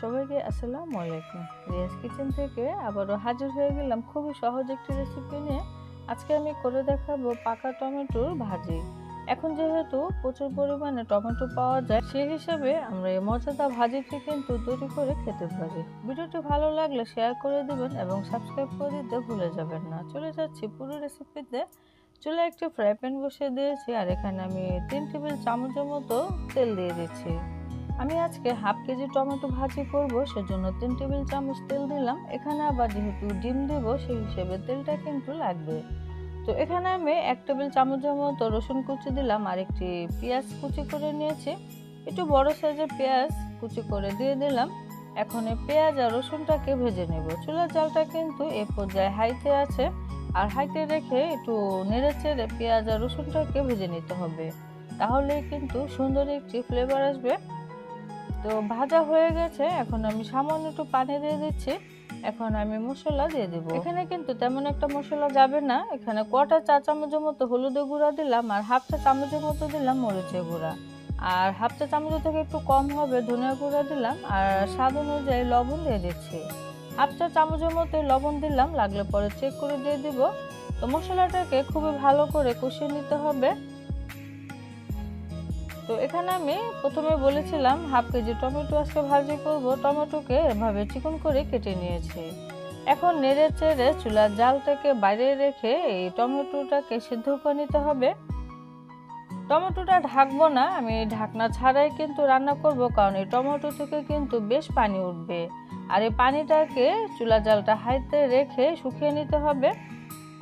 সবাইকে আসসালামু আলাইকুম। রিয়াজ কিচেন থেকে আবারও হাজির হয়ে গেলাম খুবই সহজ একটি রেসিপি নিয়ে। আজকে আমি করে দেখাবো পাকা টমেটোর ভাজি। এখন যেহেতু প্রচুর পরিমাণে টমেটো পাওয়া যায়, সেই হিসাবে আমরা এই মজাদার ভাজিটি কিন্তু তৈরি করে খেতে পারি। ভিডিওটি ভালো লাগলে শেয়ার করে দেবেন এবং সাবস্ক্রাইব করে দিতে ভুলে যাবেন না। চলে যাচ্ছি পুরো রেসিপিতে চুলে একটি ফ্রাই প্যান বসিয়ে দিয়েছি আর এখানে আমি তিন টেবিল চামচের মতো তেল দিয়ে দিচ্ছি। আমি আজকে হাফ কেজি টমেটো ভাজি করব, সেজন্য তিন টেবিল চামচ তেল দিলাম এখানে আবার যেহেতু ডিম দেব, সেই হিসেবে তেলটা কিন্তু লাগবে। তো এখানে আমি এক টেবিল চামচের মতো রসুন কুচি দিলাম আর একটি পেঁয়াজ কুচি করে নিয়েছি। একটু বড় সাইজের পেঁয়াজ কুচি করে দিয়ে দিলাম। এখন এই পেঁয়াজ আর রসুনটাকে ভেজে নেব। চুলার জালটা কিন্তু এ পর্যায়ে হাইতে আছে আর হাইতে রেখে একটু নেড়ে চেড়ে পেঁয়াজ আর রসুনটাকে ভেজে নিতে হবে। তাহলে কিন্তু সুন্দর একটি ফ্লেভার আসবে। তো ভাজা হয়ে গেছে, এখন আমি সামান্য একটু পানি দিয়ে দিচ্ছি। এখন আমি মশলা দিয়ে দেব। এখানে কিন্তু তেমন একটা মশলা যাবে না। এখানে কটা চা চামচের মতো হলুদের গুঁড়া দিলাম আর হাফ চা চামচের মতো দিলাম মরিচের গুঁড়া। আর হাফ চা চামচ থেকে একটু কম হবে ধনিয়া গুঁড়া দিলাম আর স্বাদ অনুযায়ী লবণ দিয়ে দিচ্ছি। হাফ চা চামচের মতো লবণ দিলাম, লাগলে পরে চেক করে দিয়ে দিব। তো মশলাটাকে খুবই ভালো করে কষিয়ে নিতে হবে। তো এখানে আমি প্রথমে বলেছিলাম হাফ কেজি টমেটো আজকে ভাজি করব। টমেটোকে এভাবে চিকন করে কেটে নিয়েছি। এখন নেড়ে চেড়ে চুলার জালটাকে বাইরে রেখে এই টমেটোটাকে সিদ্ধ করে নিতে হবে। টমেটোটা ঢাকবো না, আমি ঢাকনা ছাড়াই কিন্তু রান্না করব, কারণ এই টমেটো থেকে কিন্তু বেশ পানি উঠবে। আর এই পানিটাকে চুলা জালটা হাইতে রেখে শুকিয়ে নিতে হবে।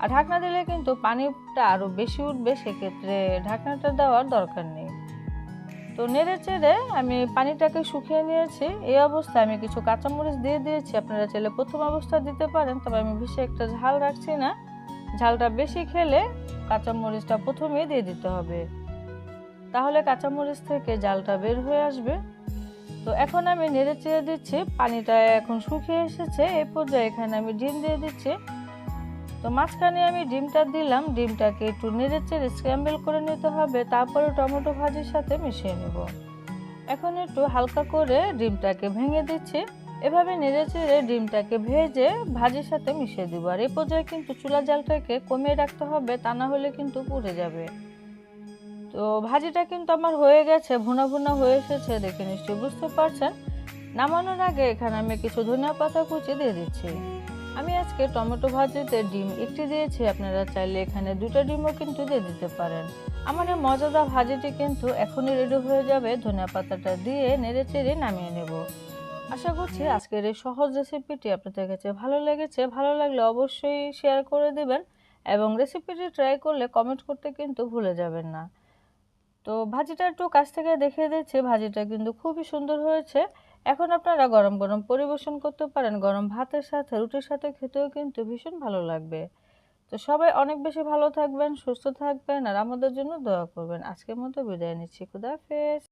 আর ঢাকনা দিলে কিন্তু পানিটা আরও বেশি উঠবে, সেক্ষেত্রে ঢাকনাটা দেওয়ার দরকার নেই। তো নেড়ে চেড়ে আমি পানিটাকে শুকিয়ে নিয়েছি। এই অবস্থায় আমি কিছু কাঁচামরিচ দিয়ে দিয়েছি। আপনারা চাইলে প্রথম অবস্থা দিতে পারেন, তবে আমি বেশি একটা ঝাল রাখছি না। ঝালটা বেশি খেলে কাঁচামরিচটা প্রথমেই দিয়ে দিতে হবে। তাহলে কাঁচামরিচ থেকে জালটা বের হয়ে আসবে। তো এখন আমি নেড়ে চেড়ে দিচ্ছি। পানিটা এখন শুকিয়ে এসেছে। এ পর্যায়ে এখানে আমি ডিম দিয়ে দিচ্ছি। তো মাঝখানে আমি ডিমটা দিলাম, ডিমটাকে একটু নেড়ে চেড়ে স্ক্র্যাম্বল করে নিতে হবে, তারপরে টমেটো ভাজির সাথে মিশিয়ে নেব। এখন একটু হালকা করে ডিমটাকে ভেঙে দিচ্ছি। এভাবে নেড়ে চেড়ে ডিমটাকে ভেজে ভাজির সাথে মিশিয়ে দিব। আর এই পর্যায়ে কিন্তু চুলা জালটাকে কমিয়ে রাখতে হবে, তা না হলে কিন্তু পুড়ে যাবে। তো ভাজিটা কিন্তু আমার হয়ে গেছে, ভুনা ভুনা হয়ে এসেছে, দেখে নিশ্চয়ই বুঝতে পারছেন। নামানোর আগে এখানে আমি কিছু ধনিয়া পাতা কুচি দিয়ে দিচ্ছি। আমি আজকে টমেটো ভাজিতে ডিম একটি দিয়েছি, আপনারা চাইলে এখানে দুটো ডিমও কিন্তু দিয়ে দিতে পারেন। আমার এই মজাদার ভাজিটি কিন্তু এখনই রেডি হয়ে যাবে, ধনিয়া পাতাটা দিয়ে নেড়ে চেড়ে নামিয়ে নেব। আশা করছি আজকের এই সহজ রেসিপিটি আপনাদের কাছে ভালো লেগেছে। ভালো লাগলে অবশ্যই শেয়ার করে দেবেন এবং রেসিপিটি ট্রাই করলে কমেন্ট করতে কিন্তু ভুলে যাবেন না। তো ভাজিটা একটু কাছ থেকে দেখিয়ে দিচ্ছি। ভাজিটা কিন্তু খুবই সুন্দর হয়েছে। এখন আপনারা গরম গরম পরিবেশন করতে পারেন। গরম ভাতের সাথে, রুটির সাথে খেতেও কিন্তু ভীষণ ভালো লাগবে। তো সবাই অনেক বেশি ভালো থাকবেন, সুস্থ থাকবেন আর আমাদের জন্য দোয়া করবেন। আজকের মতো বিদায় নিচ্ছি। খুদাহাফেজ